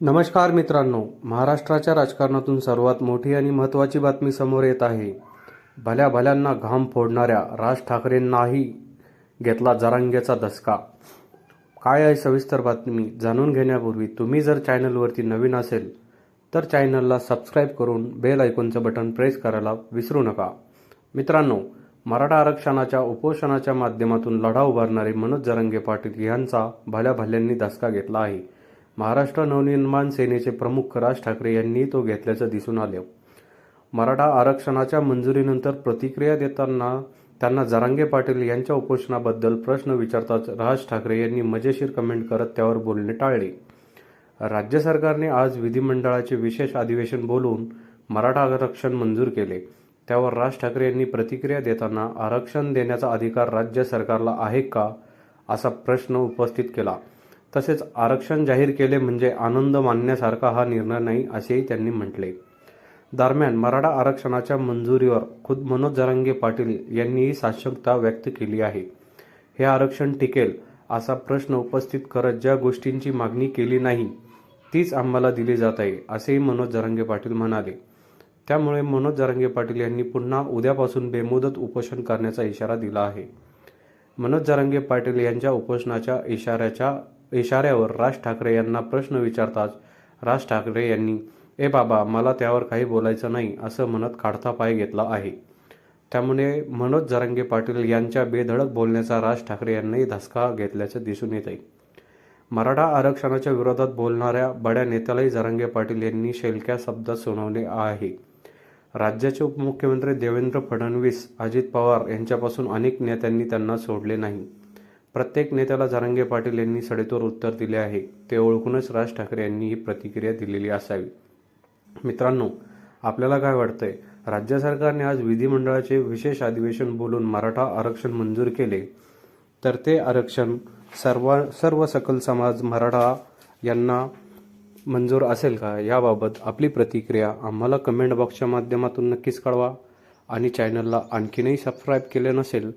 नमस्कार मित्रांनो महाराष्ट्राच्या राजकारणातून सर्वात मोठी आणि महत्त्वाची बातमी समोर येत आहे. भल्या भल्यांना घाम फोडणाऱ्या राज ठाकरेंनाही घेतला जरांगेचा धसका. काय आहे सविस्तर बातमी जाणून घेण्यापूर्वी तुम्ही जर चॅनलवरती नवीन असेल तर चॅनलला सबस्क्राईब करून बेल आयकॉनचं बटन प्रेस करायला विसरू नका. मित्रांनो मराठा आरक्षणाच्या उपोषणाच्या माध्यमातून लढा उभारणारे मनोज जरंगे पाटील यांचा भल्या भल्यांनी धसका घेतला आहे. महाराष्ट्र नवनिर्माण सेनेचे प्रमुख राज ठाकरे यांनी तो घेतल्याचं दिसून आलं. मराठा आरक्षणाच्या मंजुरीनंतर प्रतिक्रिया देताना त्यांना जरांगे पाटील यांच्या उपोषणाबद्दल प्रश्न विचारताच राज ठाकरे यांनी मजेशीर कमेंट करत त्यावर बोलणे टाळले. राज्य सरकारने आज विधिमंडळाचे विशेष अधिवेशन बोलवून मराठा आरक्षण मंजूर केले. त्यावर राज ठाकरे यांनी प्रतिक्रिया देताना आरक्षण देण्याचा अधिकार राज्य सरकारला आहे का असा प्रश्न उपस्थित केला. तसेच आरक्षण जाहीर केले म्हणजे आनंद मानण्यासारखा हा निर्णय नाही असेही त्यांनी म्हटले. दरम्यान मराठा आरक्षणाच्या मंजुरीवर खुद मनोज जरांगे पाटील यांनीही साशंकता व्यक्त केली आहे. हे आरक्षण टिकेल असा प्रश्न उपस्थित करत ज्या गोष्टींची मागणी केली नाही तीच आम्हाला दिली जात आहे असेही मनोज जरांगे पाटील म्हणाले. त्यामुळे मनोज जरांगे पाटील यांनी पुन्हा उद्यापासून बेमुदत उपोषण करण्याचा इशारा दिला आहे. मनोज जरांगे पाटील यांच्या उपोषणाच्या इशाऱ्याच्या इशाऱ्यावर राज ठाकरे यांना प्रश्न विचारताच राज ठाकरे यांनी ए बाबा मला त्यावर काही बोलायचं नाही असं म्हणत काढता पाय घेतला आहे. त्यामुळे मनोज जरांगे पाटील यांच्या बेधडक बोलण्याचा राज ठाकरे यांनाही धसका घेतल्याचं दिसून येत आहे मराठा आरक्षणाच्या विरोधात बोलणाऱ्या बड्या नेत्यालाही जरांगे पाटील यांनी शेलक्या शब्दात सुनावले आहे. राज्याचे उपमुख्यमंत्री देवेंद्र फडणवीस अजित पवार यांच्यापासून अनेक नेत्यांनी त्यांना सोडले नाही. प्रत्येक नेत्याला जरांगे पाटील यांनी सडेतोड उत्तर दिले आहे. ते ओळखूनच राज ठाकरे यांनी ही प्रतिक्रिया दिलेली असावी. मित्रांनो आपल्याला काय वाटतंय? राज्य सरकारने आज विधिमंडळाचे विशेष अधिवेशन बोलून मराठा आरक्षण मंजूर केले तर ते आरक्षण सर्व सर्व सकल समाज मराठा यांना मंजूर असेल का? याबाबत आपली प्रतिक्रिया आम्हाला कमेंट बॉक्सच्या माध्यमातून नक्कीच कळवा. आणि चॅनलला आणखीनही सबस्क्राईब केले नसेल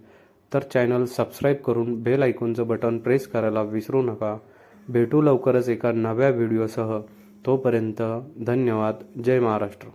तर चॅनल सबस्क्राईब करून बेल आयकॉनचं बटन प्रेस करायला विसरू नका. भेटू लवकरच एका नव्या व्हिडिओसह. तोपर्यंत धन्यवाद. जय महाराष्ट्र.